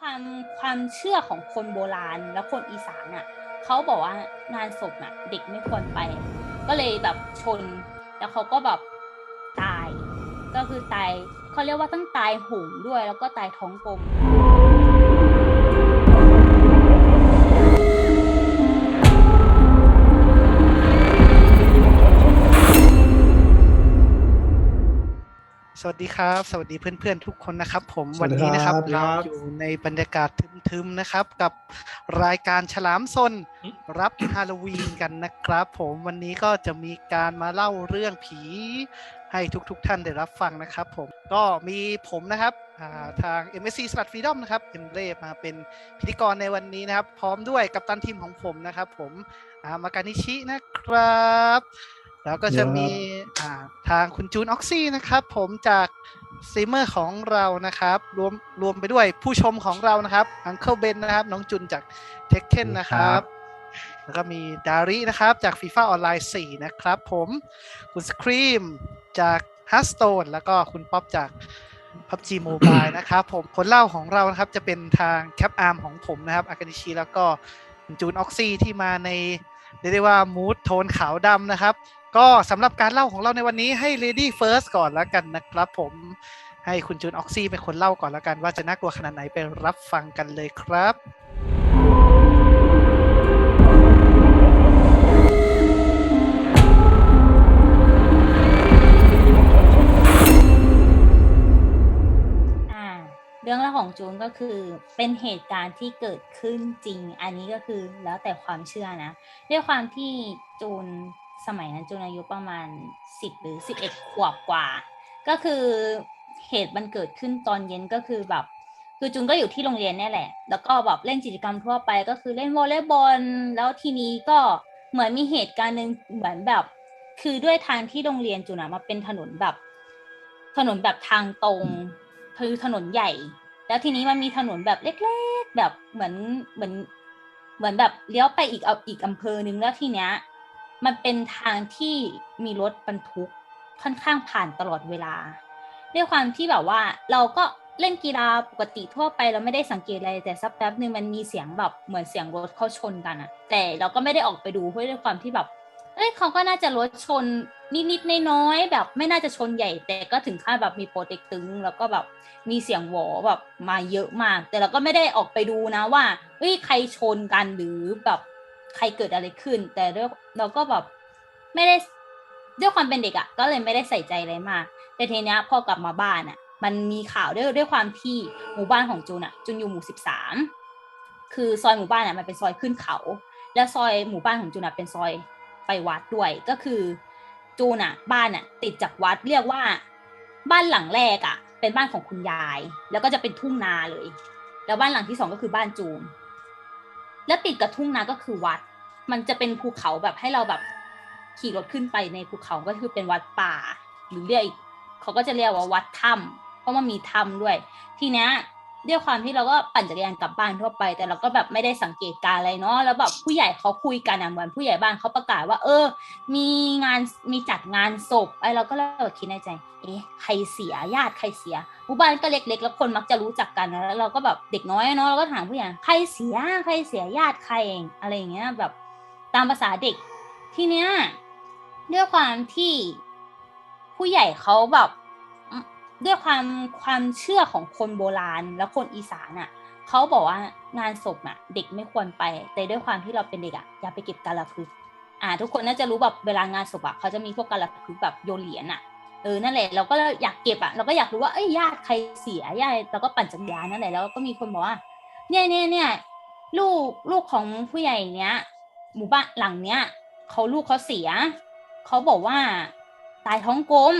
ความความเชื่อของคนโบราณแล้วคนอีสานอะเขาบอกว่างานศพอะ เด็กไม่ควรไป ก็เลยแบบชน แล้วเขาก็แบบตาย ก็คือตายเขาเรียกว่าทั้งตายหงด้วย แล้วก็ตายท้องกลม สวัสดีครับ สวัสดีเพื่อนๆทุกคนนะครับ ผมสวัวันสดีนี้นะครับครับเราอยู่ในบรรยากาศทึมๆนะครับ กับรายการฉลามซนรับฮาโลวีนกันนะครับ ผมวันนี้ก็จะมีการมาเล่าเรื่องผีให้ทุกๆทท่านได้รับฟังนะครับ ผมก็มีผมนะครับอ่าทาง MSC สลัดฟรีดอมนะครับเอ็มเร่มาเป็นพิธีกรในวันนี้นะครับ พร้อมด้วยกัปตันทีมของผมนะครับ ผมอามากานิชินะครับ แล้วก็จะมีอ่าทางคุณจูนออกซี่นะครับ ผมจากสตรีมเมอร์ของเรานะครับ รวมรวมไปด้วยผู้ชมของเรานะครับอังเคิลเบนนะครับ น้องจุนจากเทคเ e นนะครับ แล้วก็มีดารินะครับ จาก FIFA ออนไลน์4นะครับ ผมคุณสครีมจากฮัสโตนแล้วก็คุณป๊อปจาก PUBG Mobile นะครับ ผมคนเล่าของเรานะครับ จะเป็นทางแคปอาร์มของผมนะครับอากานิชิแล้วก็คุณจูนออกซี่ที่มาในเรียกได้ว่ามูดโทนขาวดำนะครับ ก็สำหรับการเล่าของเราในวันนี้ให้ Lady First ก่อนแล้วกันนะครับผมให้คุณจูนออกซี่เป็นคนเล่าก่อนแล้วกันว่าจะน่ากลัวขนาดไหนไปรับฟังกันเลยครับอ่าเรื่องราวของจูนก็คือเป็นเหตุการณ์ที่เกิดขึ้นจริง อันนี้ก็คือแล้วแต่ความเชื่อนะ ด้วยความที่จูน สมัยนั้นจูนอายุประมาณสิบหรือสิบเอ็ดขวบกว่า ก็คือเหตุมันเกิดขึ้นตอนเย็นก็คือแบบ คือจูนก็อยู่ที่โรงเรียนนี่แหละ แล้วก็แบบเล่นกิจกรรมทั่วไปก็คือเล่นวอลเลย์บอล แล้วทีนี้ก็เหมือนมีเหตุการณ์หนึ่งเหมือนแบบ คือด้วยทางที่โรงเรียนจูนอะมาเป็นถนนแบบ ถนนแบบทางตรงคือถนนใหญ่ แล้วทีนี้มันมีถนนแบบเล็ก ๆ แบบเหมือนเหมือนเหมือนแบบเลี้ยวไปอีกเอาอีกอำเภอนึงแล้วทีเนี้ย มันเป็นทางที่มีรถบรรทุกค่อนข้างผ่านตลอดเวลา ด้วยความที่แบบว่าเราก็เล่นกีฬาปกติทั่วไปเราไม่ได้สังเกตอะไรแต่สักแป๊บหนึ่งมันมีเสียงแบบเหมือนเสียงรถเข้าชนกันอะแต่เราก็ไม่ได้ออกไปดูเพราะด้วยความที่แบบเอ้ยเขาก็น่าจะรถชนนิดๆน้อยๆแบบไม่น่าจะชนใหญ่ แต่ก็ถึงขั้นแบบมีโปรเต็กตึง แล้วก็แบบมีเสียงหวอแบบมาเยอะมาก แต่เราก็ไม่ได้ออกไปดูนะว่าเอ้ยใครชนกันหรือแบบ ใครเกิดอะไรขึ้น แต่ด้วยเราก็แบบไม่ได้ด้วยความเป็นเด็กอะ่ะ ก็เลยไม่ได้ใส่ใจอะไรมาก แต่ทีเนี้ยพอกลับมาบ้านอะ่ะ มันมีข่าวด้วยด้วยความที่หมู่บ้านของจูนอะ่ะจูนอยู่หมู่สิบสามคือซอยหมู่บ้านอะ่ะมันเป็นซอยขึ้นเขา แล้วซอยหมู่บ้านของจูนอะ่ะเป็นซอยไปวัดด้วยก็คือจูนอะบ้านอะติดจากวัดเรียกว่า บ้านหลังแรกอะเป็นบ้านของคุณยาย แล้วก็จะเป็นทุ่งนาเลย แล้วบ้านหลังที่สองก็คือบ้านจูน แล้วติดกับทุ่งนาก็คือวัด มันจะเป็นภูเขาแบบให้เราแบบขี่รถขึ้นไปในภูเขาก็คือเป็นวัดป่า หรือเรียกอีกเขาก็จะเรียกว่าวัดถ้ำเพราะมันมีถ้ำด้วย ทีเนี้ย ด้วยความที่เราก็ปั่นจักรยานกลับบ้านทั่วไป แต่เราก็แบบไม่ได้สังเกตการอะไรเนาะแล้วแบบผู้ใหญ่เขาคุยกันอะเหมือนผู้ใหญ่บ้านเขาประกาศว่า เออ มีงานมีจัดงานศพไอ้เราก็เลยคิดในใจ เอ๊ะใครเสียญาติใครเสียหมู่บ้านก็เล็กๆ แล้วคนมักจะรู้จักกันแล้วเราก็แบบเด็กน้อยเนาะเราก็ถามผู้ใหญ่ใครเสียใครเสียญาติใครเองอะไรอย่างเงี้ยแบบตามภาษาเด็กทีเนี้ยด้วยความที่ผู้ใหญ่เขาแบบ ด้วยความความเชื่อของคนโบราณแล้วคนอีสานอะเขาบอกว่างานศพอะ เด็กไม่ควรไป แต่ด้วยความที่เราเป็นเด็กอะอย่าไปเก็บกาละพึกอ่า ทุกคนน่าจะรู้แบบเวลางานศพอะเขาจะมีพวกกาละพึกแบบโยนเหรียญอะเออนั่นแหละเราก็อยากเก็บอะเราก็อยากรู้ว่าเอ้ยญาติใครเสียญาติเราก็ปั่นจักรยานนั่นแหละแล้วก็มีคนบอกว่า เนี่ยเนี่ยเนี่ยลูกลูกของผู้ใหญ่เนี้ยหมู่บ้านหลังเนี้ยเขาลูกเขาเสียเขาบอกว่าตายท้องกลม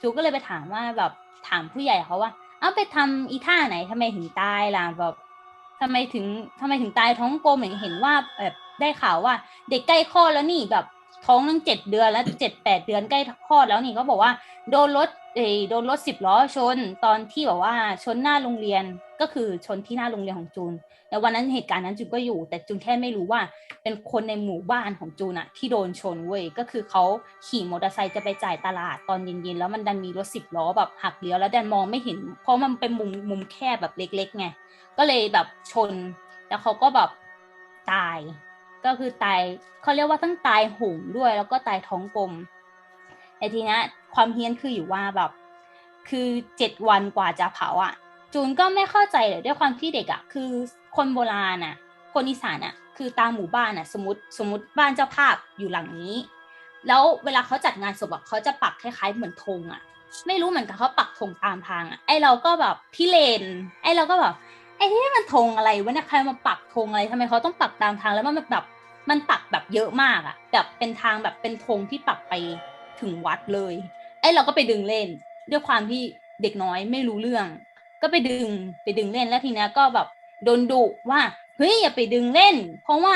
จูก็เลยไปถามว่าแบบถามผู้ใหญ่เขาว่า เอาไปทำอีท่าไหนทำไมถึงตายล่ะแบบทำไมถึงทำไมถึงตายท้องกลมเห็นเห็นว่าแบบได้ข่าวว่า เด็กใกล้คลอดแล้วนี่แบบท้องตั้งเจ็ดเดือนแล้วเจ็ดแปดเดือนใกล้คลอดแล้วนี่เขาบอกว่าโดนรถเออโดนรถสิบล้อชน ตอนที่แบบว่าชนหน้าโรงเรียน ก็คือชนที่หน้าโรงเรียนของจูนแล้ววันนั้นเหตุการณ์นั้นจูนก็อยู่ แต่จูนแค่ไม่รู้ว่าเป็นคนในหมู่บ้านของจูนอะที่โดนชนเว้ยก็คือเขาขี่มอเตอร์ไซค์จะไปจ่ายตลาดตอนเย็นๆแล้วมันดันมีรถสิบล้อแบบหักเลี้ยวแล้วดันมองไม่เห็น เพราะมันเป็นมุมมุมแคบแบบเล็กๆไงก็เลยแบบชน แล้วเขาก็แบบตาย ก็คือตายเขาเรียกว่าทั้งตายหงด้วย แล้วก็ตายท้องกลมแต่ทีนี้ความเฮี้ยนคืออยู่ว่าแบบ คือเจ็ดวันกว่าจะเผาอะ จูนก็ไม่เข้าใจเลยด้วยความที่เด็กอะคือคนโบราณอะคนอีสานอะคือตามหมู่บ้านอะสมมติสมมติบ้านเจ้าภาพอยู่หลังนี้ แล้วเวลาเขาจัดงานศพอะเขาจะปักคล้ายๆเหมือนธงอะไม่รู้เหมือนกันเขาปักธงตามทางอะไอเราก็แบบพี่เลน ไอเราก็แบบไอ้ที่มันธงอะไรวะเนี่ยใครมาปักธงอะไรทำไมเขาต้องปักตามทางแล้วมันแบบมันปักแบบเยอะมากอะแบบเป็นทางแบบเป็นธงที่ปักไปถึงวัดเลย ไอ้เราก็ไปดึงเล่น ด้วยความที่เด็กน้อยไม่รู้เรื่อง ก็ไปดึงไปดึงเล่นแล้วทีนี้ก็แบบโดนดุว่าเฮ้ยอย่าไปดึงเล่น เพราะว่า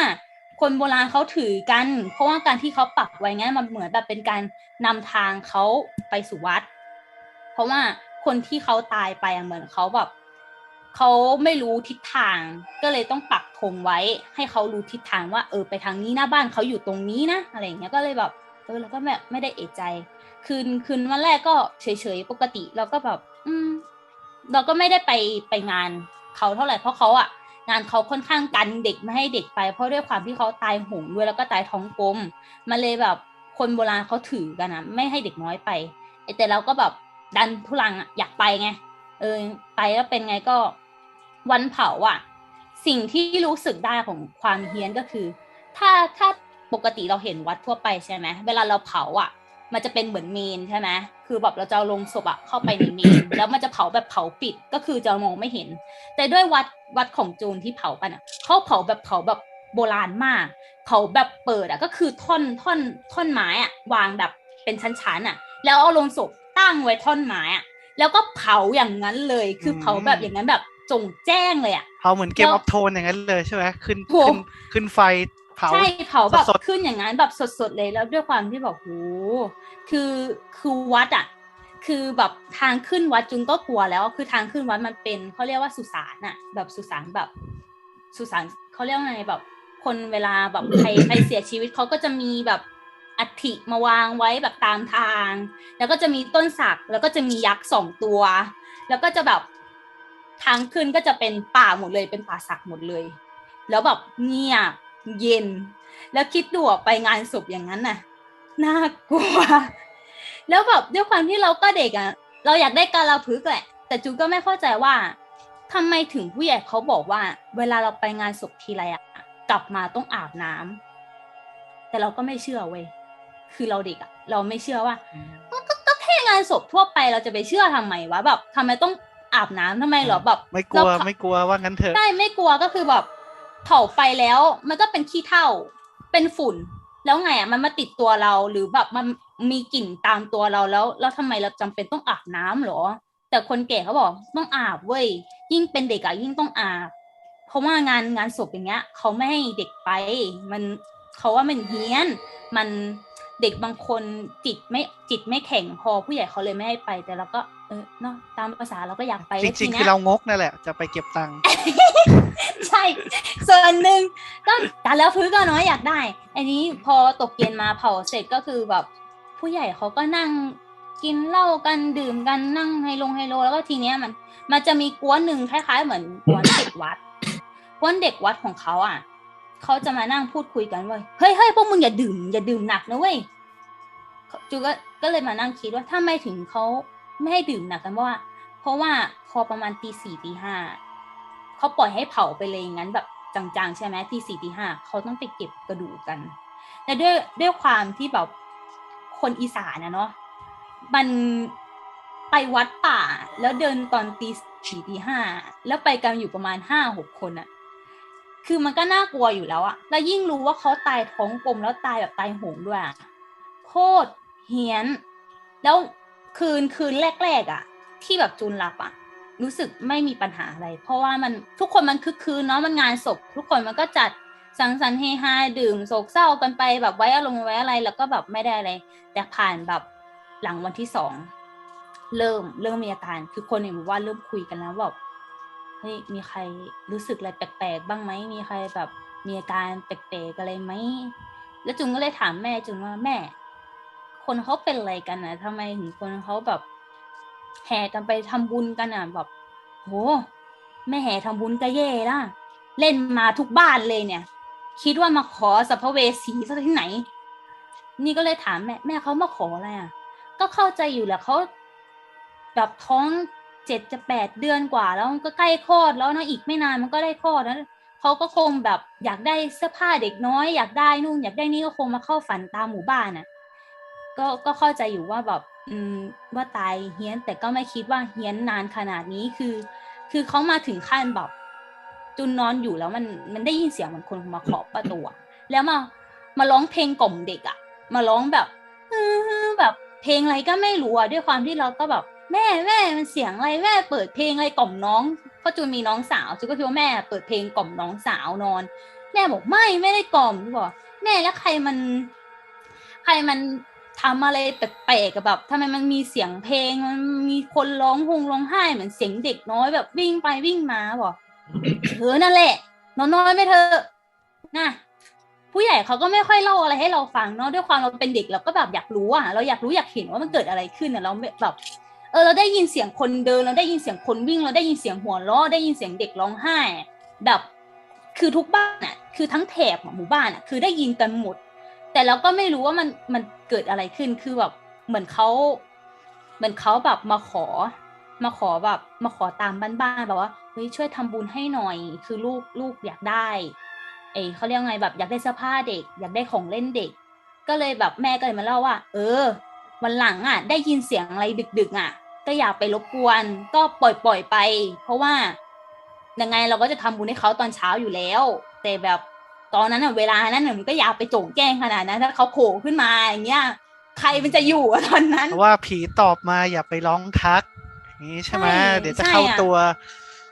คนโบราณเขาถือกัน เพราะว่าการที่เขาปักไว้งั้นมันเหมือนแบบเป็นการนำทางเขาไปสู่วัด เพราะว่าคนที่เขาตายไปอะเหมือนเขาแบบเขาไม่รู้ทิศทาง ก็เลยต้องปักธงไว้ ให้เขารู้ทิศทางว่า เออไปทางนี้หน้าบ้านเขาอยู่ตรงนี้นะอะไรอย่างเงี้ยก็เลยแบบเออแล้วก็แบบไม่ได้เอะใจ คืนคืนวันแรกก็เฉยๆปกติเราก็แบบ อืม เราก็ไม่ได้ไปไปงานเขาเท่าไหร่เพราะเขาอะงานเขาค่อนข้างกันเด็กไม่ให้เด็กไปเพราะด้วยความที่เขาตายหงด้วยแล้วก็ตายท้องกลมมันเลยแบบคนโบราณเขาถือกันนะไม่ให้เด็กน้อยไปไอ้แต่เราก็แบบดันทุลังอะอยากไปไงเออไปแล้วเป็นไงก็วันเผาอะสิ่งที่รู้สึกได้ของความเฮี้ยนก็คือ ถ้าถ้าปกติเราเห็นวัดทั่วไปใช่ไหมเวลาเราเผาอะ มันจะเป็นเหมือนเมนใช่ไหมคือแบบเราจะเอาลงศพอะเข้าไปในเมน แล้วมันจะเผาแบบเผาปิดก็คือจะมองไม่เห็น แต่ด้วยวัดวัดของจูนที่เผากันอะเขาเผาแบบเผาแบบโบราณมาก เผาแบบเปิดอะก็คือท่อนท่อนท่อนไม้อะวางแบบเป็นชั้นๆอะแล้วเอาลงศพตั้งไว้ท่อนไม้อะแล้วก็เผาอย่างนั้นเลย คือเผาแบบอย่างนั้นแบบจงแจ้งเลยอะเผาเหมือนเกมออฟโทนอย่างนั้นเลยใช่ไหมขึ้นโหขึ้นขึ้นไฟ เผาใช่เผาแบบสดๆขึ้นอย่างนั้นแบบสดๆเลยแล้วด้วยความที่แบบโหคือคือวัดอะคือแบบทางขึ้นวัดจุนก็กลัวแล้ว คือทางขึ้นวัดมันเป็นเขาเรียกว่าสุสานอะแบบสุสานแบบ สุสานเขาเรียกว่าไงแบบ คนเวลาแบบใครใครเสียชีวิตเขาก็จะมีแบบอัฐิมาวางไว้แบบตามทาง แล้วก็จะมีต้นสักแล้วก็จะมียักษ์สองตัว แล้วก็จะแบบทางขึ้นก็จะเป็นป่าหมดเลยเป็นป่าสักหมดเลย แล้วแบบเงียบ เย็น แล้วคิดดูอะไปงานศพอย่างนั้นน่ะน่ากลัว แล้วแบบด้วยความที่เราก็เด็กอะ เราอยากได้การลาพึกษ์แหละ แต่จูก็ไม่เข้าใจว่าทำไมถึงผู้ใหญ่เขาบอกว่า เวลาเราไปงานศพทีไรอะ กลับมาต้องอาบน้ำแต่เราก็ไม่เชื่อเว้ยคือเราเด็กอะเราไม่เชื่อว่าก็ก็ก็แค่งานศพทั่วไปเราจะไปเชื่อทำไมวะแบบทำไมต้องอาบน้ำทำไมเหรอแบบไม่กลัวเราไม่กลัวว่างั้นเถอะใช่ไม่กลัวก็คือแบบ เผาไปแล้ว มันก็เป็นขี้เถ้าเป็นฝุ่น แล้วไงอะมันมาติดตัวเราหรือแบบมันมีกลิ่นตามตัวเราแล้ว แล้วทำไมเราจำเป็นต้องอาบน้ำเหรอ แต่คนแก่เขาบอกต้องอาบเว้ยยิ่งเป็นเด็กอะยิ่งต้องอาบ เพราะว่างานงานศพอย่างเงี้ยเขาไม่ให้เด็กไป มันเขาว่ามันเฮี้ยน มันเด็กบางคนจิตไม่จิตไม่แข็งพอผู้ใหญ่เขาเลยไม่ให้ไปแต่เราก็ เออเนาะตามภาษาเราก็อยากไปจแล้วริงๆทีคือเนี้ยเรางกนั่นแหละ จะไปเก็บตังค์ใช่ ส่วนหนึ่งก็การแล้วพื้นก็น้อยอยากได้ อันนี้พอตกเย็นมาเผาเสร็จก็คือแบบ ผู้ใหญ่เขาก็นั่งกินเหล้ากันดื่มกันนั่งไฮลงไฮโล แล้วก็ทีเนี้ยมัน มันจะมีกวนหนึ่งคล้าย ๆ เหมือนกวนเด็กวัดกวนเด็กวัดของเขาอะเขาจะมานั่งพูดคุยกันเว้ยเฮ้ยเฮ้ยพวกมึงอย่าดื่มอย่าดื่มหนักนะเว้ยจูก็ก็เลยมานั่งคิดว่าถ้าไม่ถึงเขา ไม่ให้ดื่มหนักกันเพราะว่า เพราะว่าพอประมาณตีสี่ตีห้าเขาปล่อยให้เผาไปเลยงั้นแบบจังๆ ใช่ไหมที่สี่ที่ห้าเขาต้องไปเก็บกระดูกกัน แต่ด้วยด้วยความที่แบบคนอีสานนะเนาะมันไปวัดป่า แล้วเดินตอนตีสี่ตีห้าแล้วไปกันอยู่ประมาณห้าหกคนอะคือมันก็น่ากลัวอยู่แล้วอะแล้วยิ่งรู้ว่าเขาตายท้องกลมแล้วตายแบบตายโหงด้วยโคตรเฮี้ยน แล้ว คืนคืนแรกๆอะที่แบบจูนหลับอะรู้สึกไม่มีปัญหาอะไร เพราะว่ามันทุกคนมันคึกคืนเนาะมันงานศพ ทุกคนมันก็จัดสังสรรค์เฮฮาดื่มโศกเศร้ากันไปแบบไว้อารมณ์ไว้อะไร แล้วก็แบบไม่ได้อะไร แต่ผ่านแบบหลังวันที่สองเริ่มเริ่มมีอาการ คือคนในหมู่บ้านเริ่มคุยกันแล้วแบบเฮ้ยมีใครรู้สึกอะไรแปลกๆบ้างไหมมีใครแบบมีอาการแปลกๆอะไรไหมแล้วจุงก็เลยถามแม่จุงว่าแม่ คนเขาเป็นอะไรกันนะทำไมถึงคนเขาแบบแห่กันไปทำบุญกันอะแบบโหแม่แห่ทำบุญก็แย่ละเล่นมาทุกบ้านเลยเนี่ย คิดว่ามาขอสัพเพเวสีซะที่ไหน นี่ก็เลยถามแม่แม่เขามาขออะไรอะ ก็เข้าใจอยู่แหละเขาแบบท้องเจ็ดจะแปดเดือนกว่า แล้วก็ใกล้คลอดแล้วนะอีกไม่นานมันก็ได้คลอดแล้วเขาก็คงแบบอยากได้เสื้อผ้าเด็กน้อย อยากได้นู่นอยากได้นี่ก็คงมาเข้าฝันตามหมู่บ้านน่ะ ก็ก็เข้าใจอยู่ว่าแบบอืมว่าตายเฮี้ยน แต่ก็ไม่คิดว่าเฮี้ยนนานขนาดนี้คือ คือเขามาถึงขั้นแบบจุนนอนอยู่แล้วมันมันได้ยินเสียงเหมือนคนมาเคาะประตูแล้วมามาร้องเพลงกล่อมเด็กอะมาร้องแบบแบบเพลงอะไรก็ไม่รู้อะด้วยความที่เราก็แบบแม่แม่มันเสียงอะไรแม่เปิดเพลงอะไรกล่อมน้องเพราะจูนมีน้องสาวจูนก็คิดว่าแม่เปิดเพลงกล่อมน้องสาวนอน แม่บอกไม่ไม่ได้กล่อมบอกแม่แล้วใครมัน ใครมัน ทำอะไรแปลกๆกับแบบทำไมมันมีเสียงเพลงมันมีคนร้องฮงร้องไห้เหมือนเสียงเด็กน้อยแบบวิ่งไปวิ่งมาบอกเออนั่นแหละนอนนอนไปเถอะนะผู้ใหญ่เขาก็ไม่ค่อยเล่าอะไรให้เราฟังเนาะด้วยความเราเป็นเด็กเราก็แบบอยากรู้อะเราอยากรู้อยากเห็นว่ามันเกิดอะไรขึ้นอะเราแบบเออเราได้ยินเสียงคนเดินเราได้ยินเสียงคนวิ่งเราได้ยินเสียงหัวเราะได้ยินเสียงเด็กร้องไห้แบบคือทุกบ้านอะ คือทั้งแถบหมู่บ้านอะ คือได้ยินกันหมด แต่เราก็ไม่รู้ว่ามันมันเกิดอะไรขึ้นคือแบบเหมือนเขาเหมือนเขาแบบมาขอ มาขอแบบมาขอตามบ้านๆแบบว่าเฮ้ยช่วยทำบุญให้หน่อย คือลูกลูกอยากได้เอเขาเรียกไงแบบอยากได้เสื้อผ้าเด็ก อยากได้ของเล่นเด็ก ก็เลยแบบแม่ก็เลยมาเล่าว่า เออ วันหลังอะ ได้ยินเสียงอะไรดึก ๆ อะ ก็อยากไปรบกวน ก็ปล่อยปล่อยไป เพราะว่ายังไงเราก็จะทำบุญให้เขาตอนเช้าอยู่แล้ว แต่แบบ ตอนนั้นอะเวลานั้นน่ะมันก็อยากไปโจงแจ้งขนาดนั้นถ้าเขาโผล่ขึ้นมาอย่างเงี้ยใครมันจะอยู่อะตอนนั้น เพราะว่าผีตอบมาอย่าไปร้องทักอย่างนี้ใช่ไหมใช่เดี๋ยวจะใช่เข้าอะตัว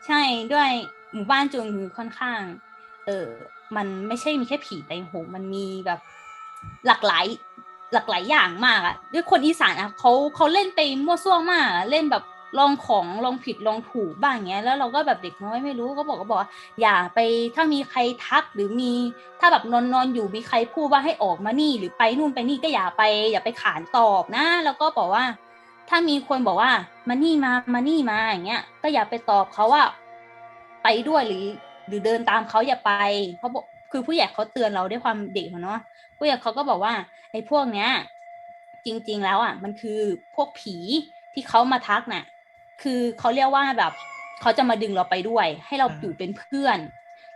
ใช่ด้วยหมู่บ้านจูนคือค่อนข้าง เออมันไม่ใช่มีแค่ผีไตโหงมันมีแบบหลากหลายหลากหลายอย่างมากอะด้วยคนอีสานอะเขาเขาเล่นไปมั่วซั่วมากอะเล่นแบบ ลองของลองผิดลองถูกบ้างเงี้ยแล้วเราก็แบบเด็กน้อยไม่รู้ก็บอกก็บอกว่าอย่าไปถ้ามีใครทักหรือมีถ้าแบบนอนนอนอยู่มีใครพูดว่าให้ออกมานี่หรือไปนู่นไปนี่ก็อย่าไป อย่าไปขานตอบนะ แล้วก็บอกว่า ถ้ามีคนบอกว่ามานี่มามานี่มาอย่างเงี้ย ก็อย่าไปตอบเขาว่า ไปด้วยหรือ หรือเดินตามเขาอย่าไปเขาบอกคือผู้ใหญ่เขาเตือนเราด้วยความเด็กอะเนาะผู้ใหญ่เขาก็บอกว่าไอ้พวกเนี้ย จริง ๆ แล้วอะ มันคือพวกผีที่เขามาทักน่ะ คือเขาเรียกว่าแบบเขาจะมาดึงเราไปด้วย ให้เราอ่าอยู่เป็นเพื่อน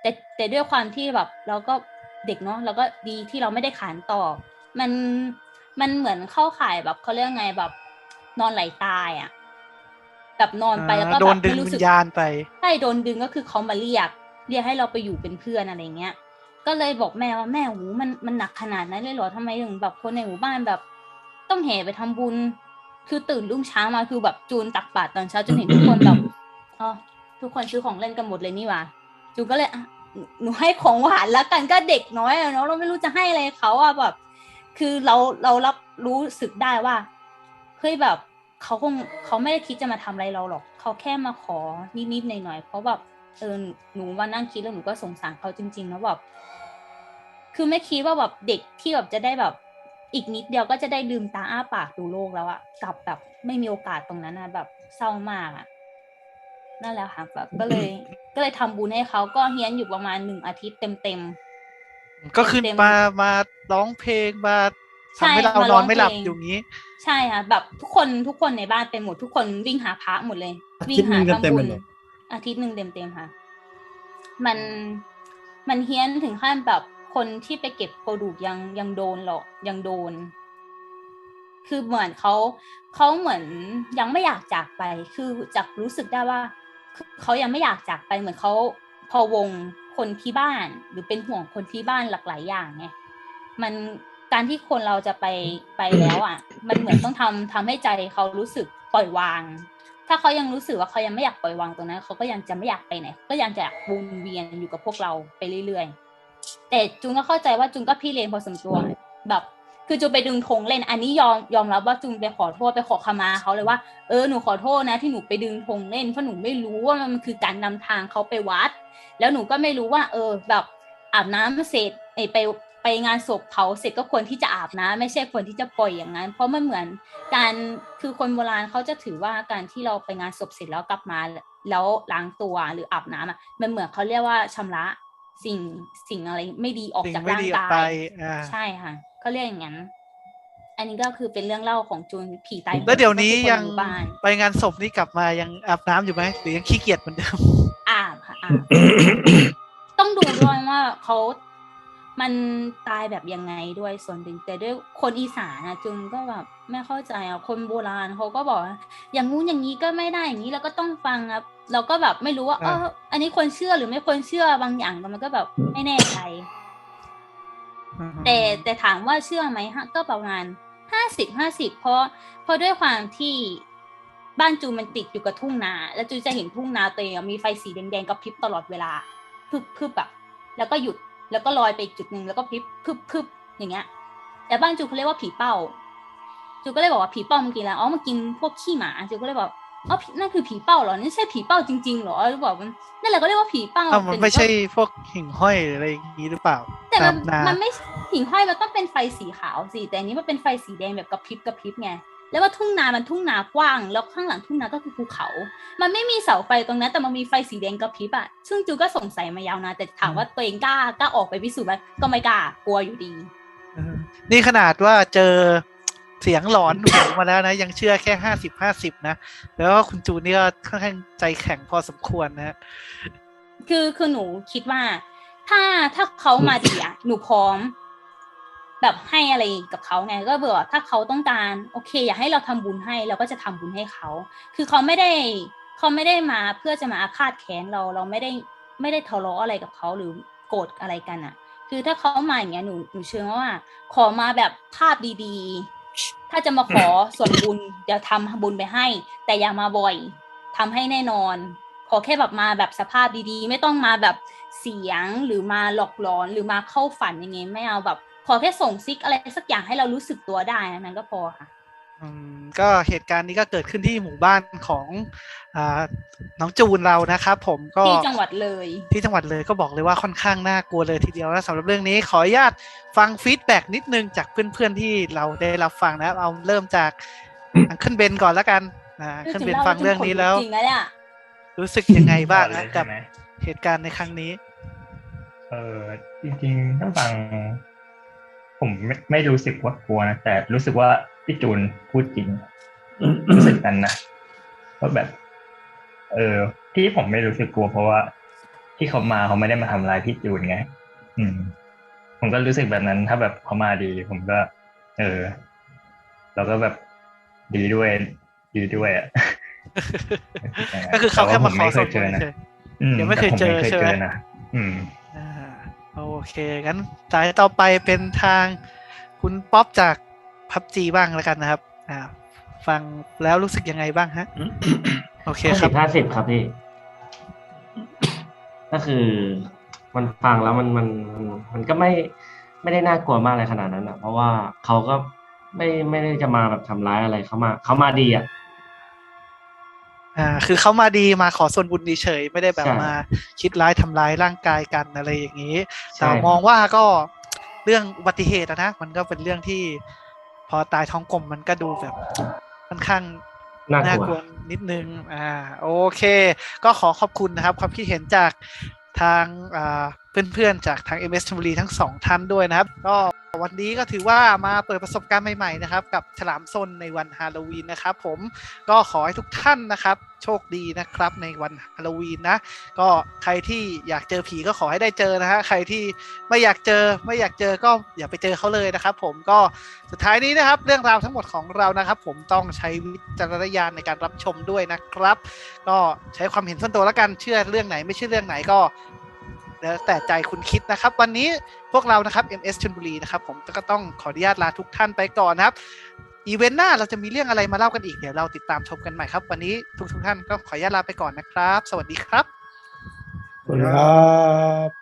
แต่แต่ด้วยความที่แบบเราก็เด็กเนาะเราก็ดีที่เราไม่ได้ขานตอบ มันมันเหมือนเข้าข่ายแบบเขาเรียกไงแบบ นอนไหลตายอะแบบนอนไปแล้วก็โดแบนบดึงไม่รู้วิสึกญญาณไปใช่โดนดึงก็คือเขามาเรียก เรียกให้เราไปอยู่เป็นเพื่อนอะไรเงี้ย ก็เลยบอกแม่ว่าแม่หูมันมันหนักขนาดนั้นเลยเหรอทำไมถึงแบบคนในหมู่บ้านแบบ ต้องแห่ไปทำบุญ คือตื่นรุ่งเช้ามาคือแบบจูนตักบาตรตอนเช้าจนเห็นทุกคนแบบอ๋อทุกคนซื้อของเล่นกันหมดเลยนี่หว่าจูนก็เลยอะหนูหนูให้ของหวานแล้วกันก็เด็กน้อยอะเนาะเราไม่รู้จะให้อะไรเขาอะแบบ คือเราเรารับรู้สึกได้ว่าเฮ้ยแบบเขาคงเขาไม่ได้คิดจะมาทำอะไรเราหรอกเขาแค่มาขอนิดๆหน่อยๆเพราะแบบเออหนูมานั่งคิดแล้วหนูก็สงสารเขาจริงๆแล้วแบบคือไม่คิดว่าแบบเด็กที่แบบจะได้แบบ อีกนิดเดียวก็จะได้ลืมตาอ้าปากดูโลกแล้วอะกลับแบบไม่มีโอกาสตรงนั้นนะแบบเศร้ามากอะนั่นแหละค่ะแบบก็เลย ก็เลยทำบุญให้เขาก็เฮี้ยนอยู่ประมาณหนึ่งอาทิตย์เต็มๆก็คือเต็มๆมามาร้องเพลงมาใช่ทำให้เรามานร้ออนงไม่หลับเพลงอยู่งี้ ใช่ค่ะแบบทุกคนทุกคนในบ้านเป็นหมดทุกคนวิ่งหาพระหมดเลยอาวิ่ทิงตย์หหานึ่งทำเต็มๆบุเลญยเหรออาทิตย์หนึ่งเต็มๆค่ะ มันมันเฮี้ยนถึงขั้นแบบ คนที่ไปเก็บกระดูกยังยังโดนหรอกยังโดน คือเหมือนเขาเขาเหมือนยังไม่อยากจากไป คือจากรู้สึกได้ว่าเขายังไม่อยากจากไปเหมือนเขาพอวงคนที่บ้าน หรือเป็นห่วงคนที่บ้านหลากหลายอย่างไงมันการที่คนเราจะไปไปแล้วอะ มันเหมือนต้องทำทำให้ใจเขารู้สึกปล่อยวาง ถ้าเขายังรู้สึกว่าเขายังไม่อยากปล่อยวางตรงนั้นเขาก็ยังจะไม่อยากไปไหนก็ยังจะวนเวียนอยู่กับพวกเราไปเรื่อยๆ แต่จุงก็เข้าใจว่าจุงก็พี่เลนพอสมควรแบบ คือจุงไปดึงธงเล่น อันนี้ยอมยอมรับว่าจุงไปขอโทษไปขอขมาเขาเลยว่าเออหนูขอโทษนะ ที่หนูไปดึงธงเล่นเพราะหนูไม่รู้ว่ามันคือการนำทางเขาไปวัด แล้วหนูก็ไม่รู้ว่า เออ แบบอาบน้ำเสร็จไอยไปไปงานศพเผาเสร็จก็ควรที่จะอาบน้ำไม่ใช่ควรที่จะปล่อยอย่างนั้น เพราะมันเหมือนการคือคนโบราณเขาจะถือว่าการที่เราไปงานศพเสร็จแล้วกลับมา แล้วล้างตัวหรืออาบน้ำอะมันเหมือนเขาเรียกว่าชำระ สิ่งสิ่งอะไรไม่ดีออกสิ่งจากไม่ร่างดีออกกาไปยอ่าใช่ค่ะก็เรียกอย่างนั้น อันนี้ก็คือเป็นเรื่องเล่าของจูนผีตายโหงแล้วเดี๋ยวนี้ก็คือคยังหมู่บ้านไปงานศพนี่กลับมายังอาบน้ำอยู่ไหมหรือยังขี้เกียจเหมือนเดิมอาบค่ะอาบต้องดูด้วยว่าเขามันตายแบบยังไงด้วยส่วนหนึ่งแต่ด้วยคนอีสานนะจึงก็แบบไม่เข้าใจอะคนโบราณเขาก็บอกว่าอย่างงู้นอย่างนี้ก็ไม่ได้อย่างนี้เราก็ต้องฟังครับ เราก็แบบไม่รู้ว่าเออ่าออันนี้ควรเชื่อหรือไม่ควรเชื่อบางอย่างแต่มันก็แบบไม่แน่ใจ แต่แต่ถามว่าเชื่อไหมฮะ ก็ประมาณห้าสิบห้าสิบเพราะเพราะด้วยความที่บ้านจูมันติดอยู่กับทุ่งนา แล้วจูจะเห็นทุ่งนาตัวเองอะมีไฟสีแดงๆกระพริบตลอดเวลาพึบพึบอะแล้วก็หยุดแล้วก็ลอยไปอีกจุดหนึ่งแล้วก็พริบพึบพึบอย่างเงี้ยแต่บ้านจูเขาเรียกว่าผีเป้าจูก็เลยบอกว่าผีเป้ามันกินแล้วอ๋อมันกินพวกขี้หมาจูก็เลยบอก อ๋อผีนั่นคือผีเป้าเหรอ นี่ใช่ผีเป้าจริงๆเหรอแล้วบอกมันนั่นแหละก็เรียกว่าผีเป้าอ้าวมันแต่หไม่ใช่ก็พวกหิ่งห้อยหรืออะไรอย่างนี้หรือเปล่า แต่มันตานามันไม่หิ่งห้อยมันต้องเป็นไฟสีขาวสิแต่อันนี้มันเป็นไฟสีแดงแบบกระพริบกระพริบไงแล้วว่าทุ่งนามันทุ่งนากว้าง แล้วข้างหลังทุ่งนาก็คือภูเขา มันไม่มีเสาไฟตรงนั้น แต่มันมีไฟสีแดงกระพริบอะซึ่งจูก็สงสัยมายาวนานแต่ถามว่าตัวเองกล้ากล้าออกไปพิสูจน์ไหมก็ไม่กล้ากลัวอยู่ดีเออนี่ขนาดว่าเจอ เสียงหลอนหูมาแล้วนะ ยังเชื่อแค่ห้าสิบห้าสิบนะ แล้วก็คุณจูนนี่ก็ค่อนข้างใจแข็งพอสมควรนะฮะคือคือหนูคิดว่า ถ้าถ้าเขามาดีอะหนูพร้อม แบบให้อะไรกับเขาไงก็เบื่อถ้าเขาต้องการโอเค อยากให้เราทำบุญให้เราก็จะทำบุญให้เขา คือเขาไม่ได้เขาไม่ได้มาเพื่อจะมาอาฆาตแค้นเราเราไม่ได้ไม่ได้ทะเลาะอะไรกับเขาหรือโกรธอะไรกันอะคือถ้าเขามาอย่างเงี้ยหนูหนูเชื่อว่า ขอมาแบบภาพดีๆ ถ้าจะมาขอส่วนบุญเดี๋ยวทำบุญไปให้ แต่อย่ามาบ่อยทำให้แน่นอน ขอแค่แบบมาแบบสภาพดีๆ ไม่ต้องมาแบบเสียงหรือมาหลอกหลอนหรือมาเข้าฝันอย่างเงี้ยไม่เอาแบบ ขอแค่ส่งซิกอะไรสักอย่างให้เรารู้สึกตัวได้นั้นก็พอค่ะ ก็เหตุการณ์นี้ก็เกิดขึ้นที่หมู่บ้านของอ่าน้องจูนเรานะครับ ผมก็ที่จังหวัดเลย ที่จังหวัดเลยก็บอกเลยว่าค่อนข้างน่ากลัวเลยทีเดียวนะสำหรับเรื่องนี้ขออนุญาตฟังฟีดแบ็กนิดนึงจากเพื่อนๆที่เราได้รับฟังนะครับเอาเริ่มจากอังเคิลเบนก่อนแล้วกันอ่าอังเคิลเบนฟังเรื่องนี้แล้วจริงๆนะเนี่ยรู้สึกยังไงบ้างก่อนเลนะยกับใช่ไหมเหตุการณ์ในครั้งนี้ เออจริงๆถ้าฟัง ผมไม่ไม่รู้สึกว่ากลัวนะแต่รู้สึกว่า พี่จูนพูดจริงรู้สึกนั้นนะว่าแบบ เออ ที่ผมไม่รู้สึกกลัว เพราะว่า ที่เขามาเขาไม่ได้มาทำร้ายพี่จูนไง อืม ผมก็รู้สึกแบบนั้น ถ้าแบบเขามาดี ผมก็ เออ เราก็แบบดีด้วย ดีด้วยอะก็คือเขาแค่มาขอแต่ว่ส่วนไเคบุญยเจอนะเฉยอืมยังไม่เคยเจอแต่ผใช่ไหมนะอืมอ่าโอเคงั้นสายต่อไปเป็นทางคุณป๊อปจาก พับจีบ้างแล้วกันนะครับ อ่า ฟังแล้วรู้สึกยังไงบ้างฮะ โอเคห้าคสิรับบห้าสิบครับพี่ ก็คือมันฟังแล้วมันมันมันมันก็ไม่ไม่ได้น่ากลัวมากเลยขนาดนั้นอะ เพราะว่าเขาก็ไม่ไม่ได้จะมาแบบทำร้ายอะไรเขามาเขามาดีอะอ่าคือเขามาดีมาขอส่วนบุญเฉยๆไม่ได้แบบใช่มาคิดร้ายทำร้ายร่างกายกันอะไรอย่างนี้ใช่แต่มองว่าก็เรื่องอุบัติเหตุอะนะมันก็เป็นเรื่องที่พ อตายท้องกลมมันก็ดูแบบค่อนข้างน่าน่ากลักลัววนิดนึง อ่า โอเค ก็ขอขอบคุณนะครับ ความคิดเห็นจากทางอ่า เพื่อนๆ จากทาง MS ชลบุรีทั้งสองท่านด้วยนะครับ ก็วันนี้ก็ถือว่ามาเปิดประสบการณ์ใหม่ๆนะครับ กับฉลามซนในวันฮาโลวีนนะครับผมก็ขอให้ทุกท่านนะครับ โชคดีนะครับในวันฮาโลวีนนะ ก็ใครที่อยากเจอผีก็ขอให้ได้เจอนะฮะใครที่ไม่อยากเจอไม่อยากเจอก็อย่าไปเจอเขาเลยนะครับ ผมก็สุดท้ายนี้นะครับ เรื่องราวทั้งหมดของเรานะครับ ผมต้องใช้วิจารณญาณในการรับชมด้วยนะครับ ก็ใช้ความเห็นส่วนตัวแล้วกันเชื่อเรื่องไหนไม่เชื่อเรื่องไหนก็ แล้วแต่ใจคุณคิดนะครับ วันนี้พวกเรานะครับ MS ชลบุรีนะครับ ผมก็ต้องขออนุญาตลาทุกท่านไปก่อนนะครับอีเวนต์หน้าเราจะมีเรื่องอะไรมาเล่ากันอีกเดี๋ยวเราติดตามชมกันใหม่ครับ วันนี้ทุกทุกท่านก็ขออนุญาตลาไปก่อนนะครับ สวัสดีครับสวัสดีครับ